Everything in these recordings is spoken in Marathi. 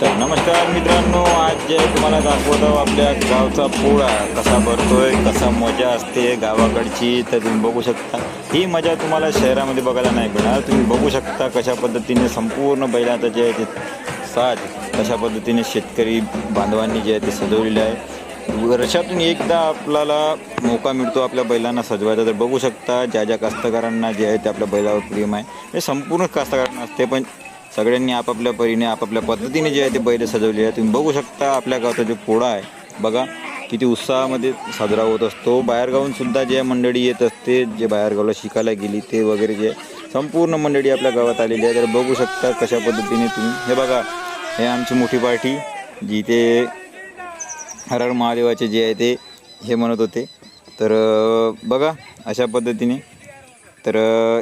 तर नमस्कार मित्रांनो आज जे तुम्हाला दाखवत आहोत आपल्या गावचा पोळा कसा भरतोय कसा मजा असते गावाकडची तर तुम्ही बघू शकता. ही मजा तुम्हाला शहरामध्ये बघायला नाही मिळणार. तुम्ही बघू शकता कशा पद्धतीने संपूर्ण बैलाचं जे आहे ते साज कशा पद्धतीने शेतकरी बांधवांनी जे आहे ते सजवलेलं आहे. वर्षातून एकदा आपल्याला मौका मिळतो आपल्या बैलांना सजवायचा. तर बघू शकता ज्या ज्या कास्तकारांना जे आहे ते आपल्या बैलावर प्रेम आहे. हे संपूर्ण कास्तकारांना असते पण सगळ्यांनी आपापल्या परीने आपापल्या पद्धतीने जे आहे ते बैल सजवले आहे तुम्ही बघू शकता आपल्या गावचा जो पोळा आहे. बघा किती उत्साहामध्ये साजरा होत असतो. बाहेरगावूनसुद्धा जे मंडळी येत असते जे बाहेरगावला शिकायला गेली ते वगैरे जे संपूर्ण मंडळी आपल्या गावात आलेली आहे तर बघू शकता कशा पद्धतीने तुम्ही. हे बघा हे आमची मोठी पार्टी जी ते महादेवाचे जे आहे ते हे म्हणत होते. तर बघा अशा पद्धतीने तर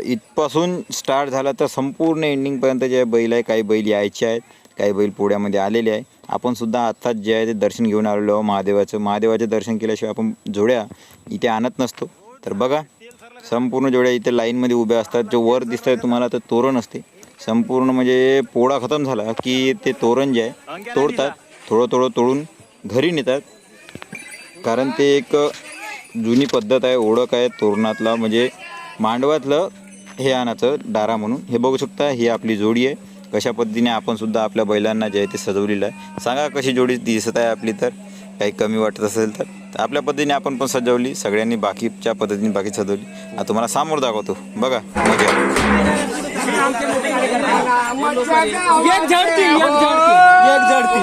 इथपासून स्टार्ट झाला तर संपूर्ण एंडिंगपर्यंत जे बैल आहे काही बैल यायचे आहेत काही बैल पोळ्यामध्ये आलेले आहे आपणसुद्धा आत्ताच जे आहे ते दर्शन घेऊन आलेलो आहोत महादेवाचं. महादेवाचं दर्शन केल्याशिवाय आपण जोड्या इथे आणत नसतो. तर बघा संपूर्ण जोड्या इथे लाईनमध्ये उभ्या असतात. जो वर दिसत आहे तुम्हाला तर तोरण असते. संपूर्ण म्हणजे पोळा खतम झाला की ते तोरण जे आहे तोडतात. थोडं थोडं तोडून घरी नेतात. कारण ते एक जुनी पद्धत आहे ओळख आहे तोरणातला. म्हणजे मांडवातलं हे आणाचं डारा म्हणून. हे बघू शकता ही आपली जोडी आहे. कशा पद्धतीने आपण सुद्धा आपल्या बैलांना जे आहे ते सजवलेलं आहे. सांगा कशी जोडी दिसत आहे आपली तर. काही कमी वाटत असेल तर. तर आपल्या पद्धतीने आपण पण सजवली. सगळ्यांनी बाकीच्या पद्धतीने बाकी सजवली. आता तुम्हाला समोर दाखवतो. बघा मजा एक झडती एक झडती एक झडती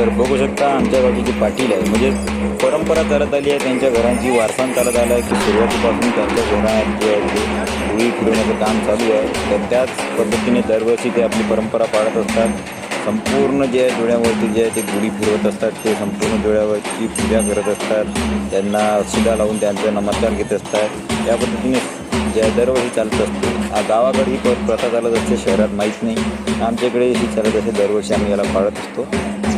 तर बघू शकता आमच्या गावची जी पाटील आहे. म्हणजे परंपरा चालत आली आहे त्यांच्या घरांची वारसान चालत आलं आहे की सुरुवातीपासून त्यांच्या घरात जे आहे ते फिरवण्याचं काम चालू आहे. तर त्याच पद्धतीने दरवर्षी ते आपली परंपरा पाळत असतात. संपूर्ण जे आहे डोळ्यावरती जे आहे ते गुढी फिरवत असतात ते संपूर्ण डोळ्यावरची पूजा करत असतात. त्यांना सुद्धा लावून त्यांचा नमस्कार घेत असतात. या पद्धतीने जे आहे दरवर्षी चालत असते. आ- गावाकडे ही प- प्रथा चालत असते शहरात माहीत नाही. आमच्याकडे ही चालत असते दरवर्षी आम्ही याला पाळत असतो.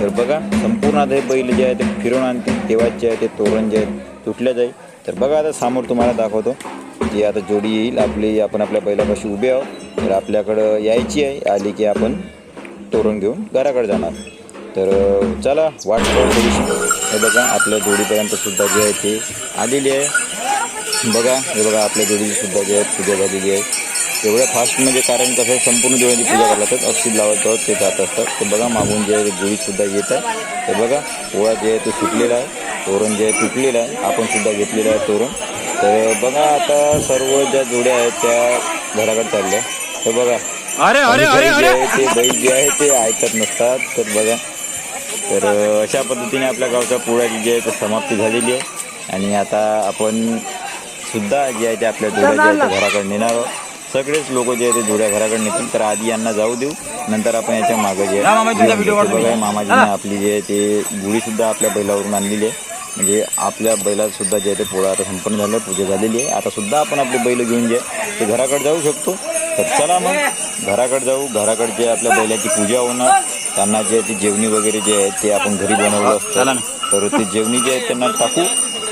तर बघा संपूर्ण आता हे बैल जे आहे ते फिरवून आणते तेव्हाचे आहे ते तोरण जे आहे तुटल्या जाईल. तर बघा आता समोर तुम्हाला दाखवतो जी आता जोडी येईल. आपली आपण आपल्या बैलापाशी उभे आहोत. तर आपल्याकडं यायची आहे आली की आपण तोरण घेऊन घराकडे जाणार. तर चला वाट थोडीशी. हे बघा आपल्या जोडीपर्यंत सुद्धा जे आहे ते आलेली आहे. बघा हे बघा आपल्या जोडीची सुद्धा जे आहे पूजा झालेली आहे. एवढ्या फास्ट म्हणजे कारण कसं आहे, संपूर्ण जोड्यांची पूजा करत तर अक्षित लावत ते जात असतात. तर बघा मागून जे आहे ते जोडीसुद्धा येत आहे. तर बघा पोळा जे आहे तो सुटलेला आहे. तोरण जे आहे तुटलेलं आहे. आपणसुद्धा घेतलेलं आहे तोरण. तर बघा आता सर्व ज्या जोड्या आहेत त्या घराकडे चालल्या. तर बघा अरे अरे अरे अरे! ते बैल जे आहे ते ऐकत नसतात. तर बघा. तर अशा पद्धतीने आपल्या गावच्या पोळ्याची जी आहे ते समाप्ती झालेली आहे. आणि आता आपण सुद्धा जे आहे ते आपल्या जोड्या जे आहे ते घराकडे नेणार आहोत. सगळेच लोक जे आहे ते जोड्या घराकडे नेतील. तर आधी यांना जाऊ देऊ. नंतर आपण याच्या मागे जे मामा, तुमचा आहे. बघा मामाजीने आपली जे आहे ते गुढी सुद्धा आपल्या बैलावरून आणलेली आहे. म्हणजे आपल्या बैलात सुद्धा जे आहे ते पोळा आता संपन्न झालं पूजा झालेली आहे. आता सुद्धा आपण आपले बैल घेऊन जे आहे ते घराकडे जाऊ शकतो. तर चला मग घराकडे जाऊ घराकडे जे आपल्या बैलाची पूजा होणार त्यांना जे आहे ते जेवणी वगैरे जे आहे ते आपण घरी बनवलं चला असतं ना. तर ते जेवणी जे आहेत त्यांना टाकू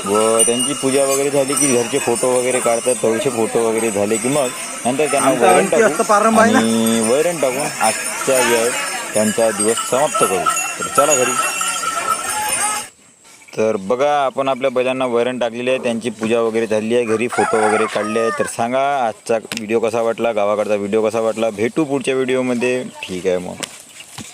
व त्यांची पूजा वगैरे झाली की घरचे फोटो वगैरे काढतात थोडेसे फोटो वगैरे झाले की मग नंतर त्यांना वैरण टाकू आहे? आणि वैरण टाकून आजच्या आहे त्यांचा दिवस समाप्त करू तर चला घरी तर बघा आपण आपल्या बैलांना वैरण टाकलेली आहे त्यांची पूजा वगैरे झाली आहे घरी फोटो वगैरे काढले आहे तर सांगा आजचा व्हिडिओ कसा वाटला गावाकडचा व्हिडिओ कसा वाटला? भेटू पुढच्या व्हिडिओमध्ये ठीक आहे मग.